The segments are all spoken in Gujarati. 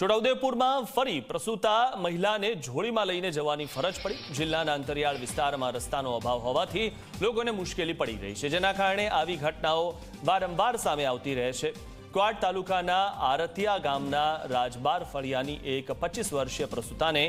છોટાઉદેપુરમાં ફરી પ્રસૂતા મહિલાને જોડીમાં લઈને જવાની ફરજ પડી. જિલ્લાના અંતરિયાળ વિસ્તારમાં રસ્તાનો અભાવ હોવાથી લોકોને મુશ્કેલી પડી રહી છે, જેના કારણે આવી ઘટનાઓ વારંવાર સામે આવતી રહે છે. ક્વાડ તાલુકાના આરતિયા ગામના રાજબાર ફળિયાની એક પચીસ વર્ષીય પ્રસૂતાને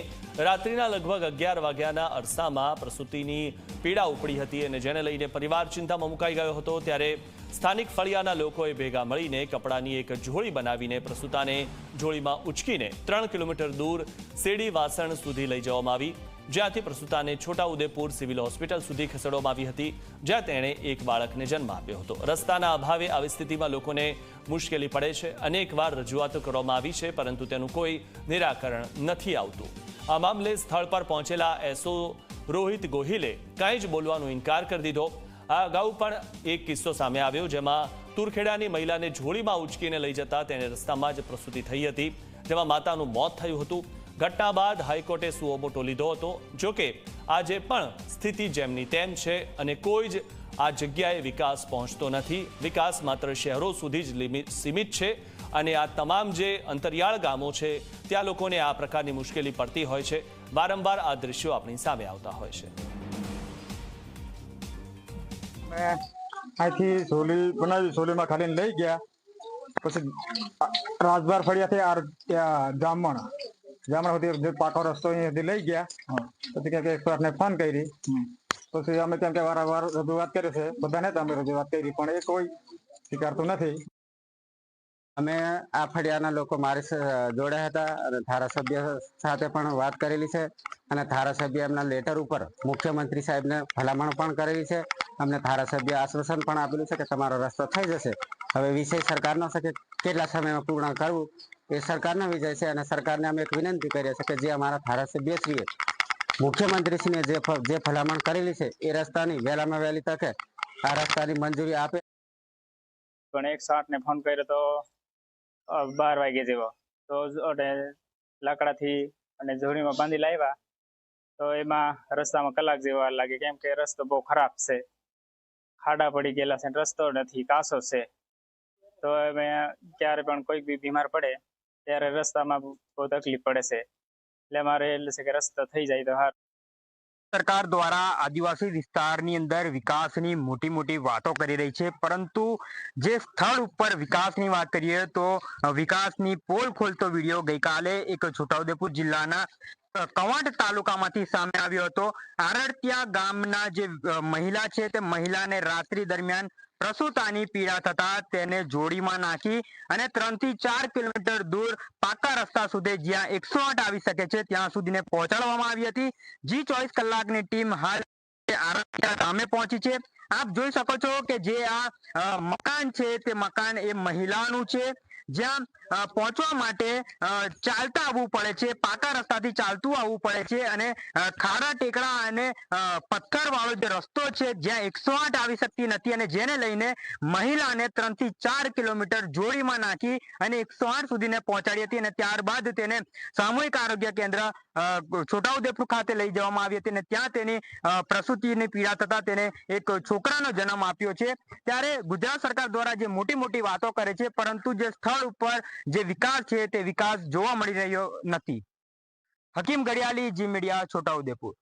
રાત્રિના લગભગ અગિયાર વાગ્યાના અરસામાં પ્રસૂતિની પીડા ઉપડી હતી અને જેને લઈને પરિવાર ચિંતામાં મુકાઈ ગયો હતો, ત્યારે સ્થાનિક ફળિયાના લોકોએ ભેગા મળીને કપડાની એક જોડી બનાવીને પ્રસૂતાને જોડીમાં ઉચકીને ત્રણ કિલોમીટર દૂર શેડી વાસણ સુધી લઈ જવામાં આવી. જ્યાંથી પ્રસૂતાને છોટાઉદેપુર સિવિલ હોસ્પિટલ સુધી ખસેડવામાં આવી હતી, જ્યાં તેણે એક બાળકને જન્મ આપ્યો હતો. રસ્તાના અભાવે આવી સ્થિતિમાં લોકોને મુશ્કેલી પડે છે. અનેકવાર રજૂઆતો કરવામાં આવી છે, પરંતુ તેનું કોઈ નિરાકરણ નથી આવતું. આ મામલે સ્થળ પર પહોંચેલા એસઓ રોહિત ગોહિલે કાંઈ જ બોલવાનો ઇનકાર કરી દીધો. આ અગાઉ પણ એક કિસ્સો સામે આવ્યો, જેમાં તુરખેડાની મહિલાને જોડીમાં ઉચકીને લઈ જતા તેને રસ્તામાં જ પ્રસૂતિ થઈ હતી, જેમાં માતાનું મોત થયું હતું. ઘટના બાદ હાઈકોર્ટે સુઓમોટો લીધો હતો. જોકે આજે પણ સ્થિતિ જેમની તેમ છે અને કોઈ જ આ જગ્યાએ વિકાસ પહોંચતો નથી. વિકાસ માત્ર શહેરો સુધી જ સીમિત છે અને આ તમામ જે અંતરિયાળ ગામો છે, ત્યાં લોકોને આ પ્રકારની મુશ્કેલી પડતી હોય છે. વારંવાર આ દ્રશ્યો આપણી સામે આવતા હોય છે. અહીંથી સોલી ખાલી લઈ ગયા. પછી રાજબાર ફળિયાથી ત્યાં જામણ સુધી પાકો રસ્તો અહીંયાથી લઈ ગયા. પછી ક્યાંક એકસો ને ફોન કરી. પછી અમે કેમ કે વારંવાર રજૂઆત કરી છે. બધાને તો અમે રજૂઆત કરી. પણ એ કોઈ સ્વીકારતું નથી. અમે આ ફળિયાના લોકો મારી જોડે હતા અને ધારાસભ્ય સાથે પણ વાત કરેલી છે. અને ધારાસભ્ય એમના લેટર ઉપર મુખ્યમંત્રી સાહેબને ભલામણ પણ કરેલી છે. અમને ધારાસભ્ય આશ્વાસન પણ આપેલું છે કે તમારો રસ્તો થઈ જશે. હવે વિષય સરકારનો છે કે કેટલા સમયમાં પૂર્ણ કરવું? એ સરકારનો વિજય છે અને સરકારને અમે એક વિનંતી કરીએ છીએ કે જે અમારા ધારાસભ્યશ્રીએ મુખ્યમંત્રીશ્રીને જે જે ભલામણ કરેલી છે, એ રસ્તાની વહેલામાં વહેલી તકે આ રસ્તાની મંજૂરી આપે. પણ એક સાઠ ને ફોન કર્યો તો બાર વાગે જેવો. તો લાકડાથી અને જોડીમાં બાંધી લાવ્યા. તો એમાં રસ્તામાં કલાક જેવા લાગે, કેમ કે રસ્તો બહુ ખરાબ છે. ખાડા પડી ગયેલા છે રસ્તો નથી, કાસો છે. તો અમે ક્યારે પણ કોઈ બી બીમાર પડે ત્યારે રસ્તામાં બહુ તકલીફ પડે છે. એટલે મારે એટલે છે કે રસ્તો થઈ જાય તો સારું સરકાર દ્વારા આદિવાસી વિસ્તારની અંદર વિકાસની મોટી મોટી વાતો કરી રહી છે. પરંતુ જે સ્થળ ઉપર વિકાસની વાત કરીએ તો વિકાસની પોલ ખોલતો વીડિયો ગઈકાલે એક છોટાઉદેપુર જિલ્લાના કવાંટ તાલુકામાંથી સામે આવ્યો હતો. આરડતિયા ગામના જે મહિલા છે તે મહિલાને રાત્રિ દરમિયાન પ્રસૂતાની પીડા થતા તેને જોડીમાં નાખી અને ત્રણથી ચાર કિલોમીટર દૂર પાકા રસ્તા સુધી જ્યાં એકસો આઠ આવી શકે છે, ત્યાં સુધીને પહોંચાડવામાં આવી હતી. જી ચોવીસ કલાકની ટીમ હાલ ગામે પહોંચી છે. આપ જોઈ શકો છો કે જે આ મકાન છે તે મકાન એ મહિલાનું છે. જ્યાં પહોંચવા માટે ચાલતા આવવું પડે છે, પાકા રસ્તાથી ચાલતું આવવું પડે છે અને ખાડા ટેકરા અને પથ્થર વાળો જે રસ્તો છે જ્યાં એકસો આઠ આવી શકતી નથી અને જેને લઈને મહિલાને ત્રણથી ચાર કિલોમીટર જોડીમાં નાખી અને એકસો આઠ સુધીને પહોંચાડી હતી અને ત્યારબાદ તેને સામૂહિક આરોગ્ય કેન્દ્ર છોટાઉદેપુર ખાતે લઈ જવામાં આવી હતી અને ત્યાં તેની પ્રસૂતિની પીડા થતા તેને એક છોકરાનો જન્મ આપ્યો છે. ત્યારે ગુજરાત સરકાર દ્વારા જે મોટી મોટી વાતો કરે છે, પરંતુ જે સ્થળ ઉપર જે વિકાસ છે તે વિકાસ જોવા મળી રહ્યો નથી. હકીમ ઘડિયાળી જી મીડિયા છોટાઉદેપુર